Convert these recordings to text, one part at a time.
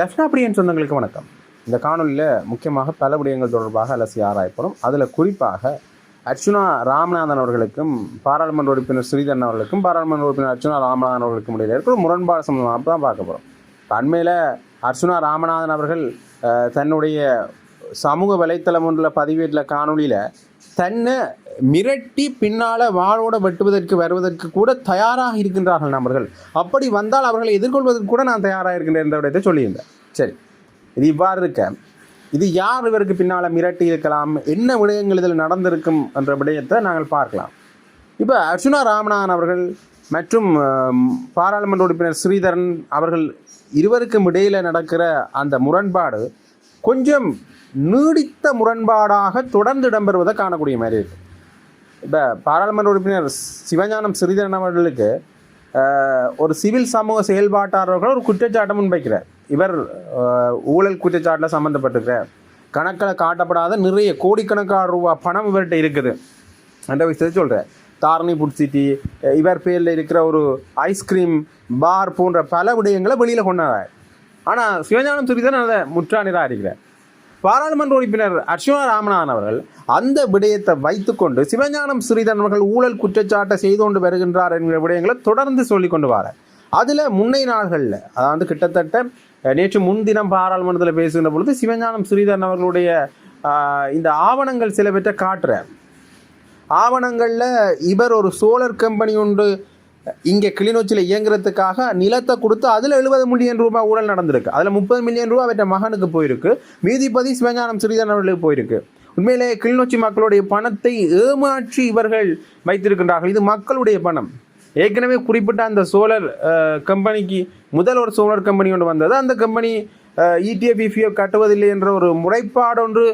ஜெஃப்னா பிரியன் சொந்தங்களுக்கு வணக்கம். இந்த காணொலியில் முக்கியமாக பல விடயங்கள் தொடர்பாக அலசி ஆராயப்படும் அதில் குறிப்பாக அர்ச்சுனா ராமநாதன் அவர்களுக்கும் பாராளுமன்ற உறுப்பினர் ஸ்ரீதரன் அவர்களுக்கும் பாராளுமன்ற உறுப்பினர் அர்ச்சுனா ராமநாதன் அவர்களுக்கும் இடையில் இருக்கிற முரண்பாடு சம்பந்தமாக தான் பார்க்க போகிறோம் அண்மையில் அர்ச்சுனா ராமநாதன் அவர்கள் தன்னுடைய சமூக வலைத்தளம் ஒன்றில் பதிவேட்டில் காணொளியில் தன்னை மிரட்டி பின்னால் வாளோட வெட்டுவதற்கு வருவதற்கு கூட தயாராக இருக்கின்றார்கள் நபர்கள். அப்படி வந்தால் அவர்களை எதிர்கொள்வதற்கு கூட நான் தயாராக இருக்கின்றேன் என்ற சொல்லியிருந்தேன். சரி இது இவ்வாறு இருக்க இது யார் இவருக்கு பின்னால் மிரட்டி இருக்கலாம் என்ன விடயங்கள் இதில் நடந்திருக்கும் என்ற விடயத்தை நாங்கள் பார்க்கலாம். இப்போ அர்ச்சுனா ராமநாதன் அவர்கள் மற்றும் பாராளுமன்ற உறுப்பினர் ஸ்ரீதரன் அவர்கள் இருவருக்கும் இடையில் நடக்கிற அந்த முரண்பாடு கொஞ்சம் நீடித்த முரண்பாடாக தொடர்ந்து இடம்பெறுவதை காணக்கூடிய மாதிரி இருக்கு. இப்போ பாராளுமன்ற உறுப்பினர் சிவஞானம் ஸ்ரீதரன் அவர்களுக்கு ஒரு சிவில் சமூக செயல்பாட்டாளர்கள் ஒரு குற்றச்சாட்டை முன்வைக்கிறார். இவர் ஊழல் குற்றச்சாட்டில் சம்மந்தப்பட்டிருக்கிறார் கணக்கில் காட்டப்படாத நிறைய கோடிக்கணக்கான ரூபா பணம் இவர்கிட்ட இருக்குது. என்ற விஷயத்தை சொல்கிறேன் தாரணி புட் சிட்டி இவர் பேரில் இருக்கிற ஒரு ஐஸ்கிரீம் பார் போன்ற பல விடயங்களை வெளியில் கொண்டாடுறார் ஆனால் சிவஞானம் சுரிதன் அதை முற்றா நிராகரிக்கிறார் பாராளுமன்ற உறுப்பினர் அர்ச்சுனா ராமநாதன் அவர்கள் அந்த விடயத்தை வைத்துக்கொண்டு சிவஞானம் ஸ்ரீதரன் அவர்கள் ஊழல் குற்றச்சாட்டை செய்து கொண்டு வருகின்றார் என்கிற விடயங்களை தொடர்ந்து சொல்லி கொண்டு வரார். அதில் முன்னை நாள்களில் அதாவது கிட்டத்தட்ட நேற்று முன்தினம் பாராளுமன்றத்தில் பேசுகின்ற பொழுது சிவஞானம் ஸ்ரீதரன் அவர்களுடைய இந்த ஆவணங்கள் சில பேற்றை காட்டுறார். ஆவணங்களில் இவர் ஒரு சோழர் கம்பெனி ஒன்று இங்கே கிளிநொச்சியில் இயங்குறதுக்காக நிலத்தை கொடுத்து அதில் எழுபது மில்லியன் ரூபாய் ஊழல் நடந்திருக்கு. அதில் முப்பது மில்லியன் ரூபாய் அவற்ற மகனுக்கு போயிருக்கு. மீதிப்பதி சிவஞானம் சிறிதன் அவர்களுக்கு போயிருக்கு. உண்மையிலே கிளிநொச்சி மக்களுடைய பணத்தை ஏமாற்றி இவர்கள் வைத்திருக்கின்றார்கள். இது மக்களுடைய பணம். ஏற்கனவே குறிப்பிட்ட அந்த சோலார் கம்பெனிக்கு முதல் ஒரு சோலார் கம்பெனி ஒன்று வந்தது. அந்த கம்பெனி இடிஎஃப் இஃபிஓ கட்டுவதில்லை என்ற ஒரு முறைப்பாடு ஒன்று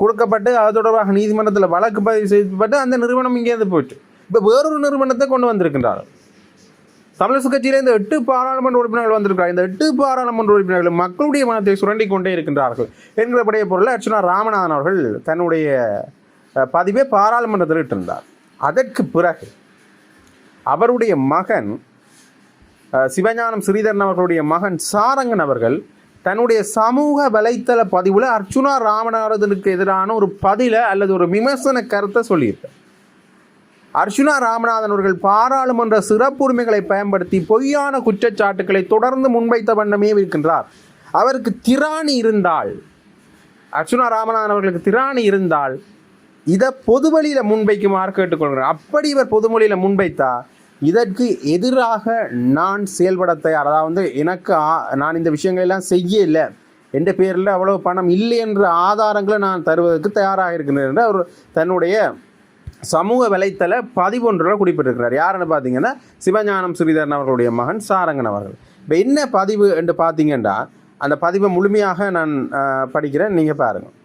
கொடுக்கப்பட்டு அது தொடர்பாக நீதிமன்றத்தில் வழக்கு பதிவு செய்யப்பட்டு அந்த நிறுவனம் இங்கேருந்து போயிட்டு. இப்போ வேறொரு நிறுவனத்தை கொண்டு வந்திருக்கின்றார்கள். தமிழக கட்சியில் இந்த எட்டு பாராளுமன்ற உறுப்பினர்கள் வந்திருக்கிறார். இந்த எட்டு பாராளுமன்ற உறுப்பினர்கள் மக்களுடைய மனத்தை சுரண்டி கொண்டே இருக்கின்றார்கள் என்கிற படைய பொருளை அர்ச்சுனா ராமநாதன் அவர்கள் தன்னுடைய பதிவே பதிவை பாராளுமன்றத்தில் இட்டிருந்தார். அதற்கு பிறகு அவருடைய மகன் சிவஞானம் ஸ்ரீதரன் அவர்களுடைய மகன் சாரங்கன் அவர்கள் தன்னுடைய சமூக வலைத்தள பதிவில் அர்ச்சுனா ராமநாதனுக்கு எதிரான ஒரு பதில அல்லது ஒரு விமர்சன கருத்தை சொல்லியிருக்கார். அர்ச்சுனா ராமநாதன் அவர்கள் பாராளுமன்ற சிறப்புரிமைகளை பயன்படுத்தி பொய்யான குற்றச்சாட்டுக்களை தொடர்ந்து முன்வைத்த வண்ணமே இருக்கின்றார். அவருக்கு திராணி இருந்தால் அர்ச்சுனா ராமநாதன் அவர்களுக்கு திராணி இருந்தால் இதை பொதுவழியில் முன்வைக்குமாறு கேட்டுக்கொள்கிறேன். அப்படி இவர் பொதுமொழியில் முன்வைத்தா இதற்கு எதிராக நான் செயல்பட தயார். அதாவது எனக்கு ஆ- நான் இந்த விஷயங்களெல்லாம் செய்ய இல்லை என்ற பேரில் அவ்வளவு பணம் இல்லை என்ற ஆதாரங்களை நான் தருவதற்கு தயாராக இருக்கின்றேன் என்று அவர் தன்னுடைய சமூக வலைத்தள பதிவொன்றில் குறிப்பிட்டிருக்கிறார். யாருன்னு பார்த்தீங்கன்னா சிவஞானம் ஸ்ரீதரன் அவர்களுடைய மகன் சாரங்கன் அவர்கள். இப்போ என்ன பதிவு என்று பார்த்தீங்கன்னா அந்த பதிவை முழுமையாக நான் படிக்கிறேன். நீங்கள் பாருங்கள்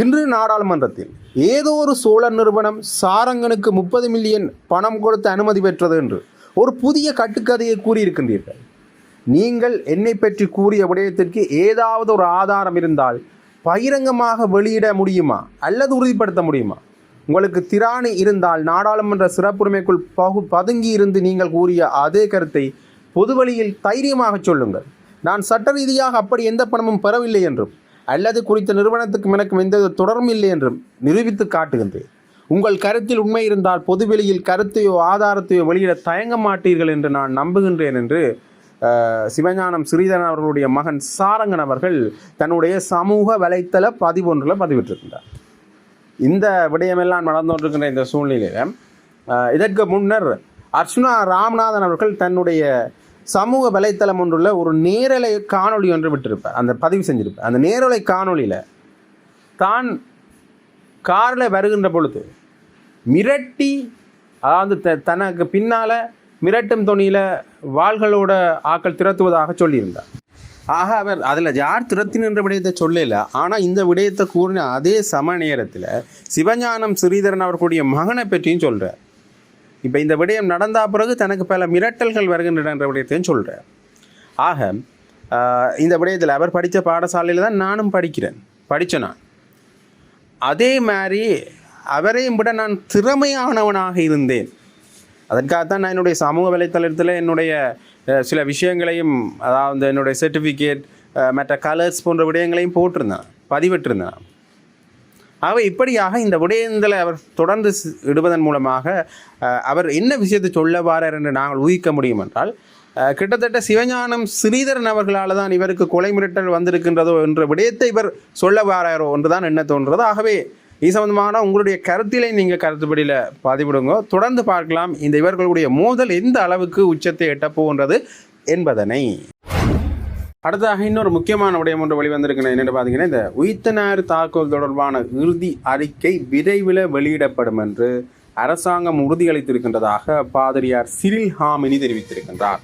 இன்று நாடாளுமன்றத்தில் ஏதோ ஒரு சோழர் நிறுவனம் சாரங்கனுக்கு முப்பது மில்லியன் பணம் கொடுத்து அனுமதி பெற்றது என்று ஒரு புதிய கட்டுக்கதையை கூறியிருக்கின்றீர்கள். நீங்கள் என்னை பற்றி கூறிய விடயத்திற்கு ஏதாவது ஒரு ஆதாரம் இருந்தால் பகிரங்கமாக வெளியிட முடியுமா? அல்லது உறுதிப்படுத்த முடியுமா? உங்களுக்கு திராணி இருந்தால் நாடாளுமன்ற சிறப்புரிமைக்குள் பகு பதுங்கி இருந்து நீங்கள் கூறிய அதே கருத்தை பொதுவழியில் தைரியமாக சொல்லுங்கள். நான் சட்ட ரீதியாக அப்படி எந்த பணமும் பெறவில்லை என்றும் அல்லது குறித்த நிறுவனத்துக்கும் எனக்கும் எந்த தொடரும் இல்லை என்றும் நிரூபித்து காட்டுகின்றேன். உங்கள் கருத்தில் உண்மை இருந்தால் பொதுவெளியில் கருத்தையோ ஆதாரத்தையோ வெளியிட தயங்க மாட்டீர்கள் என்று நான் நம்புகின்றேன் என்று சிவஞானம் ஸ்ரீதரன் அவர்களுடைய மகன் சாரங்கன் அவர்கள் தன்னுடைய சமூக வலைத்தள பதிவொன்றில் பதிவிட்டிருக்கின்றார். இந்த விடயமெல்லாம் நடந்து இந்த சூழ்நிலையில் இதற்கு முன்னர் அர்ச்சுனா ராமநாதன் அவர்கள் தன்னுடைய சமூக வலைத்தளம் ஒன்றுள்ள ஒரு நேரலை காணொளி ஒன்று விட்டிருப்பார். அந்த பதிவு செஞ்சிருப்பார். அந்த நேரலை காணொளியில் தான் காரில் வருகின்ற பொழுது மிரட்டி அதாவது த தனக்கு பின்னால் மிரட்டும் துணியில் வாள்களோட ஆக்கள் திரத்துவதாக சொல்லியிருந்தார். ஆக அவர் அதில் யார் திரத்தினின்ற விடயத்தை சொல்லல. ஆனால் இந்த விடயத்தை கூறின அதே சம நேரத்தில் சிவஞானம் ஸ்ரீதரன் அவர்களுடைய மகனை பற்றியும் சொல்கிறார் இப்போ இந்த விடயம் நடந்தா பிறகு தனக்கு பல மிரட்டல்கள் வருகின்றன என்ற விடயத்தையும் சொல்கிறார் ஆக இந்த விடயத்தில் அவர் படித்த பாடசாலையில் தான் நானும் படிக்கிறேன். படித்த நான். அதே மாதிரி அவரையும் விட நான் திறமையானவனாக இருந்தேன். அதற்காகத்தான் நான் என்னுடைய சமூக வலைத்தளத்தில் என்னுடைய சில விஷயங்களையும் அதாவது என்னுடைய சர்டிஃபிகேட் மற்ற கலர்ஸ் போன்ற விடயங்களையும் போட்டிருந்தேன் பதிவிட்டிருந்தேன். ஆக இப்படியாக இந்த விடயங்களை அவர் தொடர்ந்து இடுவதன் மூலமாக அவர் என்ன விஷயத்தை சொல்ல வாரார் என்று நாங்கள் ஊகிக்க முடியும் என்றால் கிட்டத்தட்ட சிவஞானம் ஸ்ரீதரன் அவர்களால் தான் இவருக்கு கொலை மிரட்டல் வந்திருக்கின்றதோ என்ற விடயத்தை இவர் சொல்ல வாராரோ என்று தான் என்ன தோன்றது ஆகவே இது சம்பந்தமான உங்களுடைய கருத்திலே நீங்கள் கருத்துப்படியில் பதிவிடுங்க. தொடர்ந்து பார்க்கலாம். இந்த இவர்களுடைய மோதல் எந்த அளவுக்கு உச்சத்தை எட்டப்போன்றது என்பதனை. அடுத்ததாக இன்னொரு முக்கியமான விடயம் ஒன்று வெளிவந்திருக்கிறது என்னென்னு பார்த்தீங்கன்னா இந்த உயிர்த்தனார் தாக்குதல் தொடர்பான இறுதி அறிக்கை விரைவில் வெளியிடப்படும் என்று அரசாங்கம் உறுதியளித்திருக்கின்றதாக பாதிரியார் சிரில் ஹாமினி தெரிவித்திருக்கின்றார்.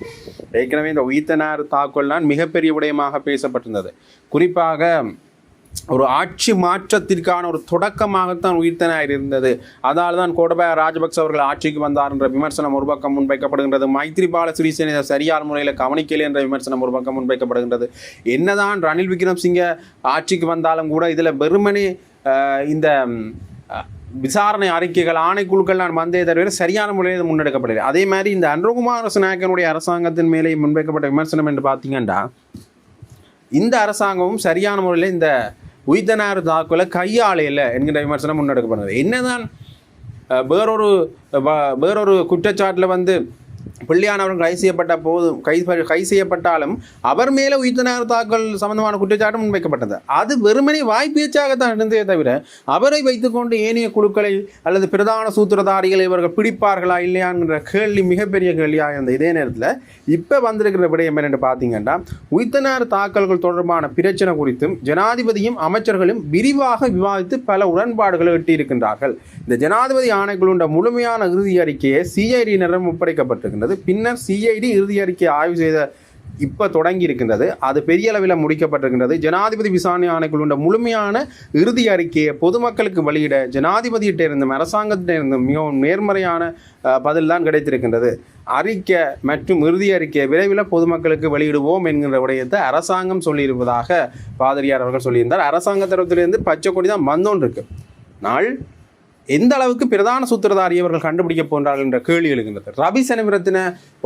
ஏற்கனவே இந்த உயிர்த்தனார் தாக்குதல் தான் மிகப்பெரிய விடயமாக பேசப்பட்டிருந்தது. குறிப்பாக ஒரு ஆட்சி மாற்றத்திற்கான ஒரு தொடக்கமாகத்தான் உயிர்த்தனார் இருந்தது. அதால் தான் கோடபாய ராஜபக்ச அவர்கள் ஆட்சிக்கு வந்தார் என்ற விமர்சனம் ஒரு பக்கம் முன்வைக்கப்படுகின்றது. மைத்ரிபால சிறிசேன சரியான முறையில் கவனிக்கலை என்ற விமர்சனம் ஒரு பக்கம் முன்வைக்கப்படுகின்றது. என்னதான் ரணில் விக்ரம்சிங்க ஆட்சிக்கு வந்தாலும் கூட இதில் வெறுமனே இந்த விசாரணை அறிக்கைகள் ஆணைக்குழுக்கள் நான் வந்தே தவிர சரியான முறையில் இது அதே மாதிரி இந்த அன்ரகுமார நாயக்கனுடைய அரசாங்கத்தின் மேலே முன்வைக்கப்பட்ட விமர்சனம் என்று பார்த்தீங்கன்னா இந்த அரசாங்கமும் சரியான முறையில் இந்த உயிர்த்தனார் தாக்குதலை கையாளையில் என்கின்ற விமர்சனம் முன்னெடுக்கப்படுகிறது. என்னதான் வேறொரு வேறொரு குற்றச்சாட்டில் வந்து பிள்ளையானவர்கள் கை செய்யப்பட்ட போது கை கை செய்யப்பட்டாலும் அவர் மேலே உயிர்த்தனர் தாக்கல் சம்பந்தமான குற்றச்சாட்டு முன்வைக்கப்பட்டது. அது வெறுமனே வாய்ப்பேச்சாகத்தான் இருந்ததே தவிர அவரை வைத்துக்கொண்டு ஏனைய குழுக்களை அல்லது பிரதான சூத்திரதாரிகளை இவர்கள் பிடிப்பார்களா இல்லையாங்கிற கேள்வி மிகப்பெரிய கேள்வியாக இருந்த இதே நேரத்தில் இப்போ வந்திருக்கிற விடயம் என்னென்று பார்த்தீங்கன்னா உயிர்த்தனர் தாக்கல்கள் தொடர்பான பிரச்சனை குறித்தும் ஜனாதிபதியும் அமைச்சர்களும் விரிவாக விவாதித்து பல உடன்பாடுகளை எட்டியிருக்கின்றார்கள். இந்த ஜனாதிபதி ஆணைக்குழுண்ட முழுமையான இறுதி அறிக்கையை சிஐடியினரிடம் இருக்கின்றது. பின்னர் சிஐடி இறுதி அறிக்கை ஆய்வு செய்த இப்போ தொடங்கி இருக்கின்றது அது பெரிய அளவில் முடிக்கப்பட்டிருக்கின்றது. ஜனாதிபதி விசாரணை ஆணைக்குழுண்ட முழுமையான இறுதி அறிக்கையை பொதுமக்களுக்கு வெளியிட ஜனாதிபதியிட்ட இருந்தும் அரசாங்கத்திட்ட இருந்தும் மிகவும் நேர்மறையான பதில் தான் கிடைத்திருக்கின்றது. அறிக்கை மற்றும் இறுதி அறிக்கையை விரைவில் பொதுமக்களுக்கு வெளியிடுவோம் என்கிற விடயத்தை அரசாங்கம் சொல்லியிருப்பதாக பாதிரியார் அவர்கள் சொல்லியிருந்தார். அரசாங்க தரப்பிலிருந்து பச்சை கொடி தான் வந்தோன்னு இருக்கு நாள் எந்த அளவுக்கு பிரதான சூத்திரதாரி அவர்கள் கண்டுபிடிக்க போன்றார்கள் என்ற கேள்வி எழுகின்றது. ரவி சனிவிரத்தின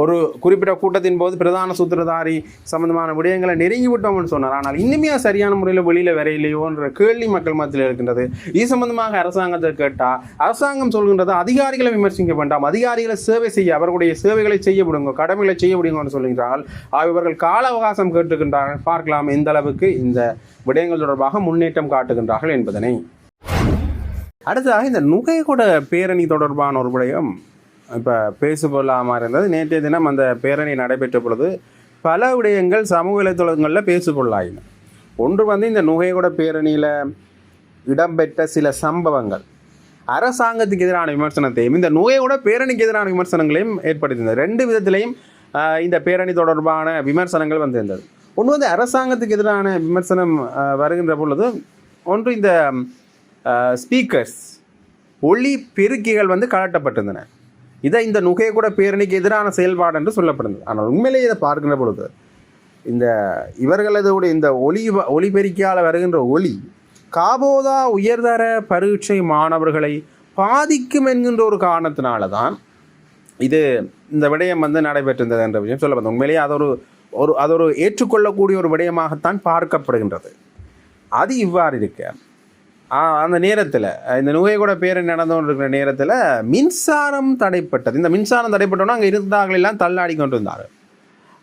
ஒரு குறிப்பிட்ட கூட்டத்தின் போது பிரதான சூத்திரதாரி சம்பந்தமான விடயங்களை நெருங்கி விட்டோம்னு சொன்னார். ஆனால் இன்னுமே சரியான முறையில் வெளியில் வரையிலையோன்ற கேள்வி மக்கள் மத்தியில் இருக்கின்றது இது சம்பந்தமாக அரசாங்கத்தை கேட்டால் அரசாங்கம் சொல்கின்றது அதிகாரிகளை விமர்சிக்க வேண்டாம். அதிகாரிகளை சேவை செய்ய அவர்களுடைய சேவைகளை செய்ய விடுங்க கடமைகளை செய்ய விடுங்கன்னு சொல்கிறால் ஆக இவர்கள் கால அவகாசம் கேட்டுக்கின்றார்கள் பார்க்கலாம் எந்த அளவுக்கு இந்த விடயங்கள் தொடர்பாக முன்னேற்றம் காட்டுகின்றார்கள் என்பதனை. அடுத்ததாக இந்த நுகைகொட பேரணி தொடர்பான ஒரு விடயம். இப்போ பேசுபொருளாமல் இருந்தது நேற்றைய தினம் அந்த பேரணி நடைபெற்ற பொழுது பல விடயங்கள் சமூக வலைத்தளங்களில் பேசுபொருளாயின. ஒன்று வந்து இந்த நுகைகொட பேரணியில் இடம்பெற்ற சில சம்பவங்கள். அரசாங்கத்துக்கு எதிரான விமர்சனத்தையும் இந்த நுகையோட பேரணிக்கு எதிரான விமர்சனங்களையும் ஏற்படுத்தியிருந்தது ரெண்டு விதத்திலையும் இந்த பேரணி தொடர்பான விமர்சனங்கள் வந்திருந்தது. ஒன்று வந்து அரசாங்கத்துக்கு எதிரான விமர்சனம் வருகின்ற பொழுது ஒன்று இந்த ஸ்பீக்கர்ஸ் ஒளி பெருக்கிகள் வந்து கலட்டப்பட்டிருந்தன இதை இந்த நுகையக்கூட பேரணிக்கு எதிரான செயல்பாடு என்று சொல்லப்படுது ஆனால் உண்மையிலேயே இதை பார்க்கின்ற பொழுது இந்த இவர்களது இந்த ஒளி ஒளிபெருக்கியால் வருகின்ற ஒளி காபோதா உயர்தர பரீட்சை மாணவர்களை பாதிக்கும் என்கின்ற ஒரு காரணத்தினால தான் இது இந்த விடயம் வந்து நடைபெற்றிருந்தது என்ற விஷயம் சொல்லப்படுது. உண்மையிலேயே அது ஒரு ஒரு அது ஒரு ஏற்றுக்கொள்ளக்கூடிய ஒரு விடயமாகத்தான் பார்க்கப்படுகின்றது. அது இவ்வாறு இருக்க அந்த நேரத்தில் இந்த நுகைகூட பேரணி நடந்து நேரத்தில் மின்சாரம் தடைப்பட்டது. இந்த மின்சாரம் தடைப்பட்டோன்னா அங்கே இருந்தார்கள் எல்லாம் தள்ளாடி கொண்டு வந்தார்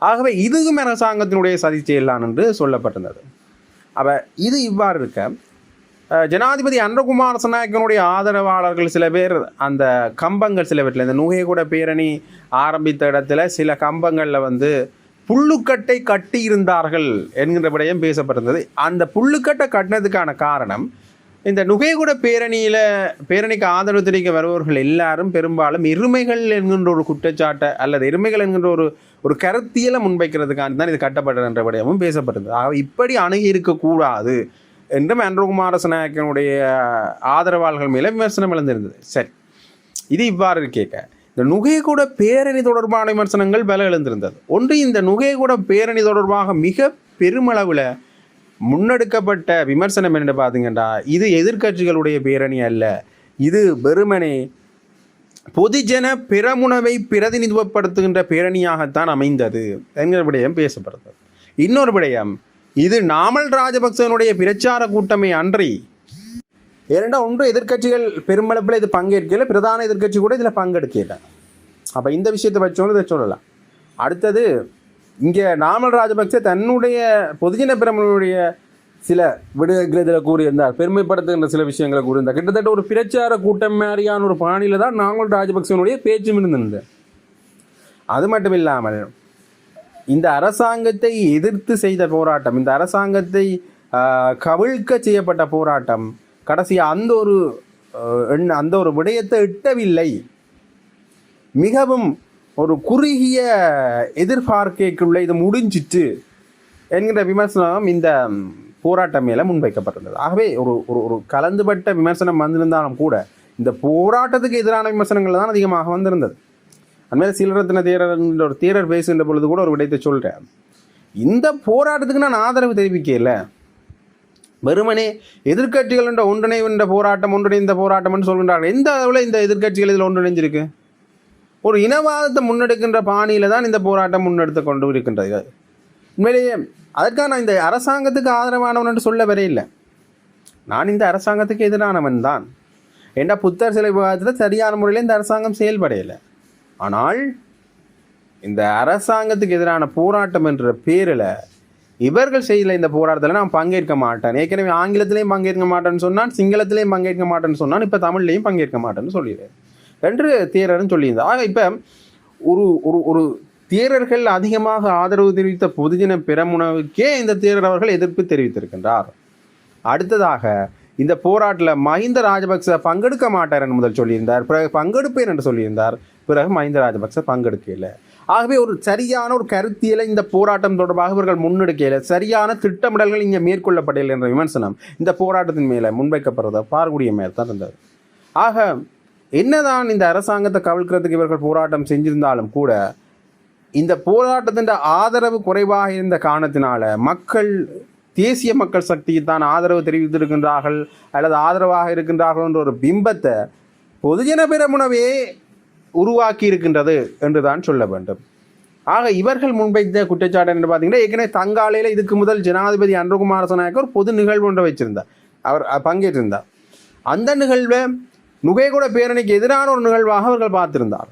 ஆகவே இதுவும் அரசாங்கத்தினுடைய சதி செய்யலாம் என்று சொல்லப்பட்டிருந்தது. அப்போ இது இவ்வாறு இருக்க ஜனாதிபதி அன்றகுமார் சனாயக்கனுடைய ஆதரவாளர்கள் சில பேர் அந்த கம்பங்கள் சில பேரில் இந்த நுகையகூட பேரணி ஆரம்பித்த இடத்துல சில கம்பங்களில் வந்து புல்லுக்கட்டை கட்டியிருந்தார்கள் என்கின்ற விடயம் பேசப்பட்டிருந்தது. அந்த புல்லுக்கட்டை கட்டினதுக்கான காரணம் இந்த நுகைகுட பேரணியில் பேரணிக்கு ஆதரவு தெரிவிக்க வருபவர்கள் எல்லாரும் பெரும்பாலும் எருமைகள் என்கின்ற ஒரு குற்றச்சாட்டை அல்லது எருமைகள் என்கின்ற ஒரு ஒரு கருத்தியலை முன்வைக்கிறதுக்காண்டி தான் இது கட்டப்பட்டதுன்ற விடயமும் பேசப்பட்டது ஆக இப்படி அணுகி இருக்கக்கூடாது என்றும் அன்றகுமார நாயக்கனுடைய ஆதரவாளர்கள் மேலே விமர்சனம் எழுந்திருந்தது. சரி இது இவ்வாறு கேட்க இந்த நுகைகூட பேரணி தொடர்பான விமர்சனங்கள் பல எழுந்திருந்தது. ஒன்று இந்த நுகைகூட பேரணி தொடர்பாக மிக பெருமளவில் முன்னெடுக்கப்பட்ட விமர்சனம் என்னென்னு பார்த்தீங்கன்னா இது எதிர்க்கட்சிகளுடைய பேரணி அல்ல. இது வெறுமனே பொதுஜன பிரமுனவை பிரதிநிதித்துவப்படுத்துகின்ற பேரணியாகத்தான் அமைந்தது என்கிற விடயம் பேசப்படுது இன்னொரு விடயம் இது நாமல் ராஜபக்சனுடைய பிரச்சார கூட்டமே அன்றி ஏனெண்டா ஒன்று எதிர்க்கட்சிகள் பெருமளப்பில் இது பங்கேற்கல பிரதான எதிர்கட்சி கூட இதில் பங்கெடுக்கல. அப்போ இந்த விஷயத்தை வச்சோன்னு இதை சொல்லலாம். அடுத்தது இங்கே நாமல் ராஜபக்சே தன்னுடைய பொதுஜன பிரமனுடைய சில விடுதலை இதில் கூறியிருந்தார் பெருமைப்படுத்துகின்ற சில விஷயங்களை கூறியிருந்தார். கிட்டத்தட்ட ஒரு பிரச்சார கூட்டம் மாதிரியான ஒரு பாணியில் தான் நாமல் ராஜபக்சனுடைய பேச்சும் இருந்திருந்தது அது மட்டும் இல்லாமல் இந்த அரசாங்கத்தை எதிர்த்து செய்த போராட்டம் இந்த அரசாங்கத்தை கவிழ்க்க செய்யப்பட்ட போராட்டம் கடைசி அந்த ஒரு எண் எண்ண- அந்த ஒரு விடயத்தை எட்டவில்லை. மிகவும் ஒரு குறுகிய எதிர்பார்க்கைக்குள்ளே இது முடிஞ்சிட்டு என்கிற விமர்சனம் இந்த போராட்டம் மேலே முன்வைக்கப்பட்டிருந்தது. ஆகவே ஒரு ஒரு ஒரு கலந்துபட்ட விமர்சனம் வந்திருந்தாலும் கூட இந்த போராட்டத்துக்கு எதிரான விமர்சனங்கள் தான் அதிகமாக வந்திருந்தது. அண்மையில் சீலரத்ன தேரர் என்ற ஒரு தேரர் பேசுகின்ற பொழுது கூட ஒரு விடயத்தை சொல்கிறேன் இந்த போராட்டத்துக்கு நான் ஆதரவு தெரிவிக்கல. வெறுமனே எதிர்க்கட்சிகள் என்ற ஒன்றிணைந்த போராட்டம் ஒன்றிணைந்த போராட்டம்னு சொல்கின்றார்கள். எந்த அளவில் இந்த எதிர்க்கட்சிகள் இதில் ஒன்றிணைஞ்சிருக்கு? ஒரு இனவாதத்தை முன்னெடுக்கின்ற பாணியில் தான் இந்த போராட்டம் முன்னெடுத்து கொண்டு இருக்கின்றது. உண்மையிலேயே அதற்காக நான் இந்த அரசாங்கத்துக்கு ஆதரவானவன் என்று சொல்ல வரையில்லை நான் இந்த அரசாங்கத்துக்கு எதிரானவன் தான். ஏண்டா புத்தர் சிலை விவாதத்தில் சரியான முறையில் இந்த அரசாங்கம் செயல்படையலை ஆனால் இந்த அரசாங்கத்துக்கு எதிரான போராட்டம் என்ற பேரில் இவர்கள் செய்யல இந்த போராட்டத்தில் நான் பங்கேற்க மாட்டேன். ஏற்கனவே ஆங்கிலத்திலையும் பங்கேற்க மாட்டேன்னு சொன்னான் சிங்களத்திலையும் பங்கேற்க மாட்டேன்னு சொன்னான் இப்போ தமிழ்லையும் பங்கேற்க மாட்டேன்னு சொல்லிடுறேன் என்று தேரர்னு சொல்லியிருந்தார். ஆக இப்போ ஒரு ஒரு ஒரு தேரர்கள் அதிகமாக ஆதரவு தெரிவித்த பொதுஜன பெரமுனவுக்கே இந்த தேரர் அவர்கள் எதிர்ப்பு தெரிவித்திருக்கின்றார். அடுத்ததாக இந்த போராட்டில் மஹிந்த ராஜபக்ச பங்கெடுக்க மாட்டார் என்று முதல் சொல்லியிருந்தார். பிறகு பங்கெடுப்பேன் என்று சொல்லியிருந்தார். பிறகு மஹிந்த ராஜபக்ச பங்கெடுக்கல. ஆகவே ஒரு சரியான ஒரு கருத்தியலை இந்த போராட்டம் தொடர்பாக இவர்கள் முன்னெடுக்கல. சரியான திட்டமிடல்கள் இங்கே மேற்கொள்ளப்படவில்லை என்ற விமர்சனம் இந்த போராட்டத்தின் மேலே முன்வைக்கப்படுறத பார்க்கூடிய மேல் தான் இருந்தது. ஆக என்னதான் இந்த அரசாங்கத்தை கவிழ்க்கிறதுக்கு இவர்கள் போராட்டம் செஞ்சிருந்தாலும் கூட இந்த போராட்டத்தின் ஆதரவு குறைவாக இருந்த காரணத்தினால மக்கள் தேசிய மக்கள் சக்திக்கு தான் ஆதரவு தெரிவித்திருக்கின்றார்கள் அல்லது ஆதரவாக இருக்கின்றார்கள் என்ற ஒரு பிம்பத்தை பொதுஜன பெருமுனவே உருவாக்கி இருக்கின்றது என்று தான் சொல்ல வேண்டும். ஆக இவர்கள் முன்வைத்த குற்றச்சாட்டு என்று பார்த்தீங்கன்னா ஏற்கனவே தங்காலையில் இதுக்கு முதல் ஜனாதிபதி அன்றகுமார ஒரு பொது நிகழ்வு ஒன்றை வச்சிருந்தார். அவர் பங்கேற்றிருந்தார். அந்த நிகழ்வை நுகைகூட பேரணிக்கு எதிரான ஒரு நிகழ்வாக அவர்கள் பார்த்திருந்தார்.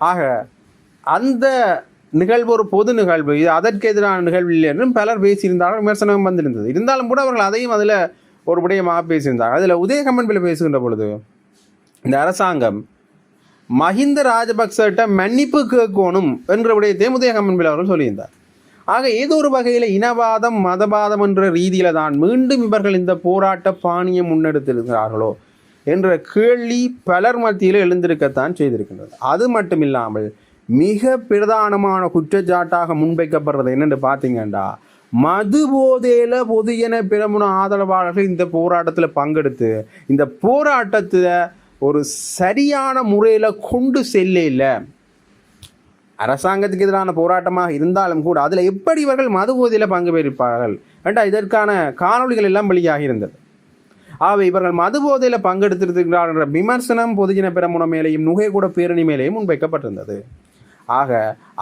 ஆக அந்த நிகழ்வு ஒரு பொது நிகழ்வு. இது அதற்கு எதிரான நிகழ்வு இல்லை என்றும் பலர் பேசியிருந்தார்கள் விமர்சனம் வந்திருந்தது. இருந்தாலும் கூட அவர்கள் அதையும் அதில் ஒரு விடயமாக பேசியிருந்தார்கள். அதில் உதயகம்மன்பில் பேசுகின்ற பொழுது இந்த அரசாங்கம் மஹிந்த ராஜபக்சட்ட மன்னிப்பு கேட்கணும் என்ற விடயத்தையும் உதயகம்மன்பில் அவர்கள் சொல்லியிருந்தார். ஆக ஏதோ ஒரு வகையில் இனவாதம் மதவாதம் என்ற ரீதியில் தான் மீண்டும் இவர்கள் இந்த போராட்ட பாணியை முன்னெடுத்திருக்கிறார்களோ என்ற கேள்வி பலர் மத்தியில் எழுந்திருக்கத்தான் செய்திருக்கின்றது. அது மட்டும் இல்லாமல் மிக பிரதானமான குற்றச்சாட்டாக முன்வைக்கப்படுறது என்னென்னு பார்த்தீங்கன்னா மது போதையில் பொதுஜன பிரமுன ஆதரவாளர்கள் இந்த போராட்டத்தில் பங்கெடுத்து இந்த போராட்டத்தை ஒரு சரியான முறையில் கொண்டு செல்ல அரசாங்கத்துக்கு எதிரான போராட்டமாக இருந்தாலும் கூட அதில் எப்படி இவர்கள் மது போதையில் பங்கு பெறுப்பார்கள்? ஏண்டா இதற்கான காணொளிகள் எல்லாம் வெளியாகி இருந்தது. ஆகவே இவர்கள் மது போதையில் பங்கெடுத்திருக்கிறார்கள். என்ற விமர்சனம் பொதுஜன பெரமுன மேலேயும் நுகைகூட பேரணி மேலேயும் முன்வைக்கப்பட்டிருந்தது. ஆக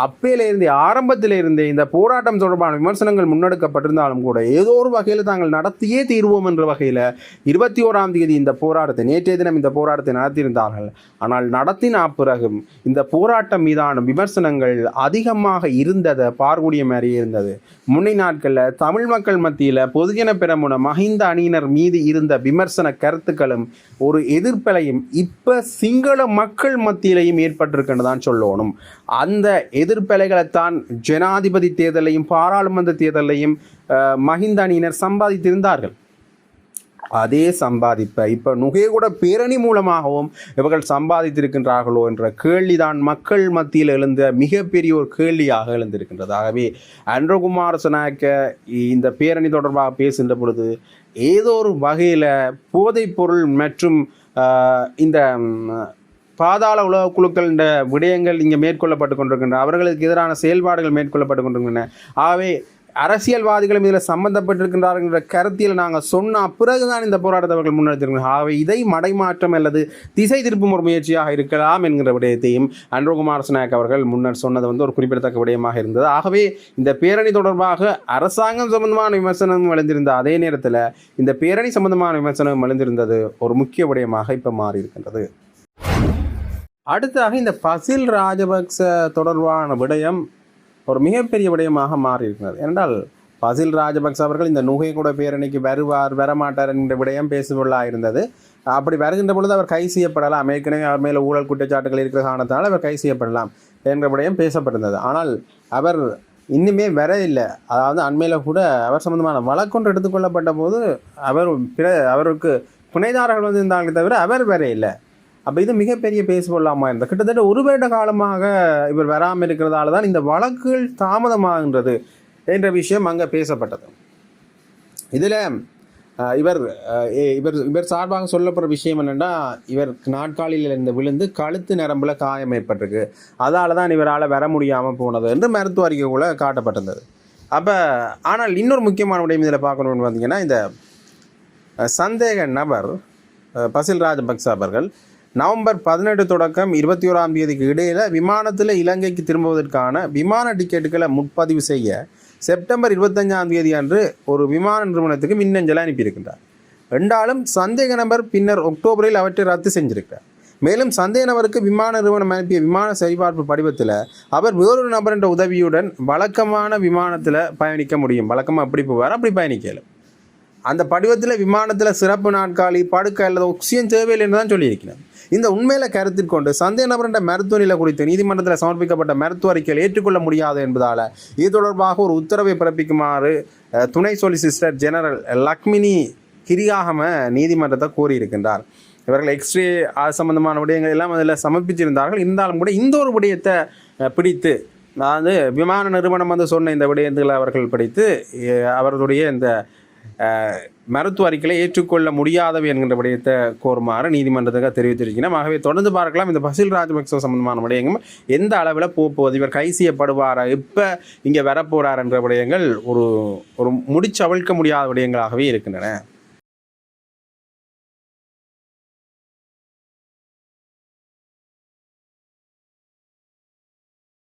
அப்பையிலிருந்து ஆரம்பத்திலிருந்தே இந்த போராட்டம் தொடர்பான விமர்சனங்கள் முன்னெடுக்கப்பட்டிருந்தாலும் கூட ஏதோ ஒரு வகையில் தாங்கள் நடத்தியே தீர்வோம் என்ற வகையில் இருபத்தி ஓராம் தேதி இந்த போராட்டத்தை நேற்றைய தினம் இந்த போராட்டத்தை நடத்தியிருந்தார்கள். ஆனால் நடத்தின பிறகும் இந்த போராட்டம் மீதான விமர்சனங்கள் அதிகமாக இருந்ததை பார்க்கூடிய மாதிரியே இருந்தது. முன்னை நாட்களில் தமிழ் மக்கள் மத்தியில் பொதுஜன பெரமுன மஹிந்த அணியினர் மீது இருந்த விமர்சன கருத்துக்களும் ஒரு எதிர்ப்பலையும் இப்போ சிங்கள மக்கள் மத்தியிலையும் ஏற்பட்டிருக்குன்னு தான் சொல்லணும். அந்த எதிர் எதிர்ப்பலைகளைத்தான் ஜனாதிபதி தேர்தலையும் பாராளுமன்ற தேர்தலையும் மஹிந்த அணியினர் சம்பாதித்திருந்தார்கள். அதே சம்பாதிப்பை இப்போ நுகைகூட பேரணி மூலமாகவும் இவர்கள் சம்பாதித்திருக்கின்றார்களோ என்ற கேள்விதான் மக்கள் மத்தியில் எழுந்த மிகப்பெரிய ஒரு கேள்வியாக எழுந்திருக்கின்றது. ஆகவே அன்றகுமார் சனாக்க இந்த பேரணி தொடர்பாக பேசுகின்ற பொழுது ஏதோ ஒரு வகையில் போதைப்பொருள் மற்றும் இந்த பாதாள உலக குழுக்கள் இந்த விடயங்கள் இங்கே மேற்கொள்ளப்பட்டு கொண்டிருக்கின்றன. அவர்களுக்கு எதிரான செயல்பாடுகள் மேற்கொள்ளப்பட்டு கொண்டிருக்கின்றன. ஆகவே அரசியல்வாதிகளும் இதில் சம்பந்தப்பட்டிருக்கின்றார்கள் என்ற கருத்தியில் நாங்கள் சொன்ன பிறகுதான் இந்த போராட்டத்தை அவர்கள் முன்னெடுத்திருக்கிறார்கள். ஆகவே இதை மடைமாற்றம் அல்லது திசை திருப்பும் ஒரு முயற்சியாக இருக்கலாம் என்கிற விடயத்தையும் அன்றுகுமார் சநாயக் அவர்கள் முன்னர் சொன்னது வந்து ஒரு குறிப்பிடத்தக்க விடயமாக இருந்தது. ஆகவே இந்த பேரணி தொடர்பாக அரசாங்கம் சம்பந்தமான விமர்சனம் எழுந்திருந்த அதே நேரத்தில் இந்த பேரணி சம்பந்தமான விமர்சனம் எழுந்திருந்தது ஒரு முக்கிய விடயமாக இப்போ மாறி இருக்கின்றது அடுத்தாக இந்த பசில் ராஜபக்ச தொடர்பான விடயம் ஒரு மிகப்பெரிய விடயமாக மாறி இருக்கிறது என்றால் பசில் ராஜபக்ச அவர்கள் இந்த நுகைக்கூட பேரணிக்கு வருவார் வரமாட்டார் என்கிற விடயம் பேசுபொருளாக இருந்தது. அப்படி வருகின்ற பொழுது அவர் கை செய்யப்படலாம் ஏற்கனவே அவர் மேலே ஊழல் குற்றச்சாட்டுகள் இருக்கிற காரணத்தினால் அவர் கை செய்யப்படலாம் என்கிற விடயம் பேசப்பட்டிருந்தது. ஆனால் அவர் இன்னுமே வர இல்லை அதாவது அண்மையில் கூட அவர் சம்மந்தமான வழக்கொன்று எடுத்துக்கொள்ளப்பட்ட போது அவர் பிற அவருக்கு புனைதாரர்கள் வந்து இருந்தாங்களே தவிர அவர் வர இல்லை அப்போ இது மிகப்பெரிய பேசுபொல்லாமல் இருந்தது கிட்டத்தட்ட ஒரு வருட காலமாக இவர் வராமல் இருக்கிறதால தான் இந்த வழக்குகள் தாமதமாகின்றது என்ற விஷயம் அங்கே பேசப்பட்டது. இதில் இவர் இவர் இவர் சார்பாக சொல்லப்படுற விஷயம் என்னென்னா இவர் நாட்காலியில் இருந்து விழுந்து கழுத்து நரம்பில் காயம் ஏற்பட்டிருக்கு. அதால் தான் இவரால் வர முடியாமல் போனது என்று மருத்துவ அறிக்கை கூட காட்டப்பட்டிருந்தது. அப்போ ஆனால் இன்னொரு முக்கியமான விடயம் இதில் பார்க்கணும்னு பார்த்தீங்கன்னா இந்த சந்தேக நபர் பசில் ராஜபக்ச அவர்கள் நவம்பர் பதினெட்டு தொடக்கம் இருபத்தி ஓராம் தேதிக்கு இடையில் விமானத்தில் இலங்கைக்கு திரும்புவதற்கான விமான டிக்கெட்டுகளை முன்பதிவு செய்ய செப்டம்பர் இருபத்தஞ்சாம் தேதி அன்று ஒரு விமான நிறுவனத்துக்கு மின்னஞ்சலை அனுப்பியிருக்கின்றார். என்றாலும் சந்தேக நபர் பின்னர் அக்டோபரில் அவற்றை ரத்து செஞ்சிருக்கிறார். மேலும் சந்தேக நபருக்கு விமான நிறுவனம் அனுப்பிய விமான சரிபார்ப்பு படிவத்தில் அவர் வேறொரு நபர் என்ற உதவியுடன் வழக்கமான விமானத்தில் பயணிக்க முடியும். வழக்கமாக அப்படி போவார் அப்படி பயணிக்கலாம் அந்த படிவத்தில் விமானத்தில் சிறப்பு நாட்காலி படுக்கை அல்லது ஒக்சிஜன் தேவையில்லை என்று தான் சொல்லியிருக்கிறார். இந்த உண்மையில கருத்தில் கொண்டு சந்தேக நபரின் மருத்துவ நிலை குறித்து நீதிமன்றத்தில் சமர்ப்பிக்கப்பட்ட மருத்துவ அறிக்கையில் ஏற்றுக்கொள்ள முடியாது என்பதால் இது தொடர்பாக ஒரு உத்தரவை பிறப்பிக்குமாறு துணை சொலிசிஸ்டர் ஜெனரல் லக்மினி கிரியாகம நீதிமன்றத்தை கோரியிருக்கின்றார். இவர்கள் எக்ஸ்ரே சம்பந்தமான விடயங்கள் எல்லாம் அதில் சமர்ப்பிச்சிருந்தார்கள். இருந்தாலும் கூட இந்த ஒரு விடயத்தை பிடித்து அதாவது விமான நிறுவனம் வந்து சொன்ன இந்த விடயங்களை அவர்கள் படித்து அவர்களுடைய இந்த மருத்துவ அறிக்கையை ஏற்றுக்கொள்ள முடியாதவை என்கின்ற விடயத்தை கோருமாறு நீதிமன்றத்துக்கு தெரிவித்திருக்கிறோம் ஆகவே தொடர்ந்து பார்க்கலாம். இந்த பசில் ராஜபக்ச சம்பந்தமான விடயங்கள் எந்த அளவில் போகுது இவர் கை செய்யப்படுவாரா இப்போ இங்கே வரப்போகிறார் என்ற விடயங்கள் ஒரு ஒரு முடிச்சவிழ்க்க முடியாத விடயங்களாகவே இருக்கின்றன.